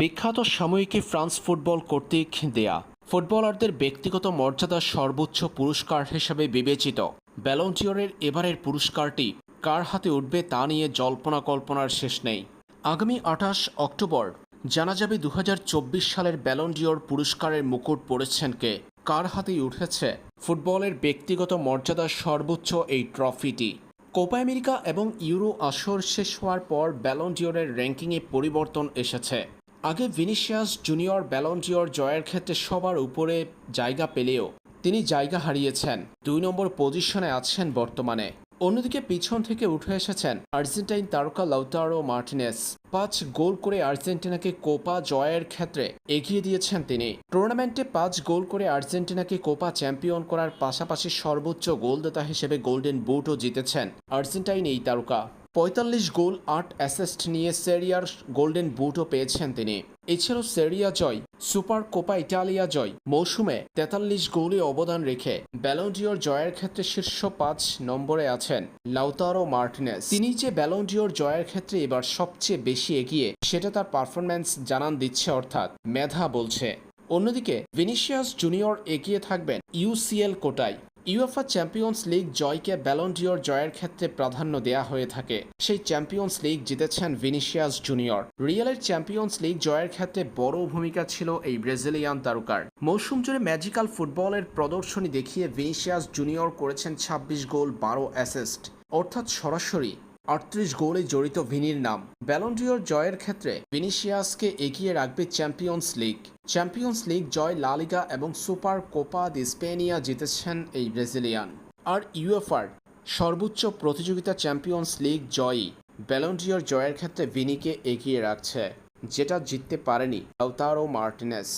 বিখ্যাত সাময়িকী France football কর্তৃক দেয়া। ফুটবলারদের ব্যক্তিগত মর্যাদার সর্বোচ্চ পুরস্কার হিসেবে বিবেচিত। ব্যালন্টিয়রের এবারের পুরস্কারটি কার হাতে উঠবে তা নিয়ে জল্পনা কল্পনার শেষ নেই। আগামী আঠাশ অক্টোবর জানা যাবে দু হাজার চব্বিশ সালের ব্যালন্ডিওর পুরস্কারের মুকুট পড়েছেন কে? কার হাতেই উঠেছে ফুটবলের ব্যক্তিগত মর্যাদার সর্বোচ্চ এই ট্রফিটি? কোপা আমেরিকা এবং ইউরো আসর শেষ হওয়ার পর ব্যালন্ডিওরের র্যাঙ্কিংয়ে পরিবর্তন এসেছে। আগে ভিনিসিয়াস জুনিয়র ব্যালন্ডিওর জয়ের ক্ষেত্রে সবার উপরে জায়গা পেলেও তিনি জায়গা হারিয়েছেন। দুই নম্বর পজিশনে আছেন বর্তমানে। অন্যদিকে পিছন থেকে উঠে এসেছেন আর্জেন্টাইন তারকা লাউতারো মার্টিনেস। পাঁচ গোল করে আর্জেন্টিনাকে কোপা জয়ের ক্ষেত্রে এগিয়ে দিয়েছেন তিনি। টুর্নামেন্টে পাঁচ গোল করে আর্জেন্টিনাকে কোপা চ্যাম্পিয়ন করার পাশাপাশি সর্বোচ্চ গোলদাতা হিসেবে গোল্ডেন বুটও জিতেছেন আর্জেন্টাইন এই তারকা। পঁয়তাল্লিশ গোল, আট অ্যাসেস্ট নিয়ে সেরিয়ার গোল্ডেন বুটও পেয়েছেন তিনি। এছাড়াও সেরিয়া জয় সুপার কোপা ইটালিয়া জয়, মৌসুমে তেতাল্লিশ গোলে অবদান রেখে ব্যালন্ডিওর জয়ের ক্ষেত্রে শীর্ষ পাঁচ নম্বরে আছেন লাউতারো মার্টিনেস তিনি যে ব্যালন্ডিওর জয়ের ক্ষেত্রে এবার সবচেয়ে বেশি এগিয়ে, সেটা তার পারফরম্যান্স জানান দিচ্ছে অর্থাৎ মেধা বলছে। অন্যদিকে ভিনিসিয়াস জুনিয়র এগিয়ে থাকবেন ইউসিএল কোটায়। ইউএফা চ্যাম্পিয়ন্স লিগ জয়কে ব্যালন্ডিওর জয়ের ক্ষেত্রে প্রাধান্য দেয়া হয়ে থাকে। সেই চ্যাম্পিয়ন্স লিগ জিতেছেন ভিনিশিয়াস জুনিয়র। রিয়ালের চ্যাম্পিয়ন্স লিগ জয়ের ক্ষেত্রে বড় ভূমিকা ছিল এই ব্রাজিলিয়ান তারকার। মৌসুম জুড়ে ম্যাজিক্যাল ফুটবলের প্রদর্শনী দেখিয়ে ভিনিশিয়াস জুনিয়র করেছেন ২৬ গোল, বারো অ্যাসিস্ট। অর্থাৎ সরাসরি আটত্রিশ গোলে জড়িত ভিনির নাম। ব্যালন্ডিওর জয়ের ক্ষেত্রে ভিনিসিয়াসকে এগিয়ে রাখবে চ্যাম্পিয়ন্স লিগ। চ্যাম্পিয়ন্স লিগ জয় লালিগা এবং সুপার কোপা দি স্পেনিয়া জিতেছেন এই ব্রাজিলিয়ান। আর ইউএফআর সর্বোচ্চ প্রতিযোগিতা চ্যাম্পিয়ন্স লিগ জয়ই ব্যালন্ডিওর জয়ের ক্ষেত্রে ভিনিকে এগিয়ে রাখছে, যেটা জিততে পারেনি লাউতারো মার্টিনেস।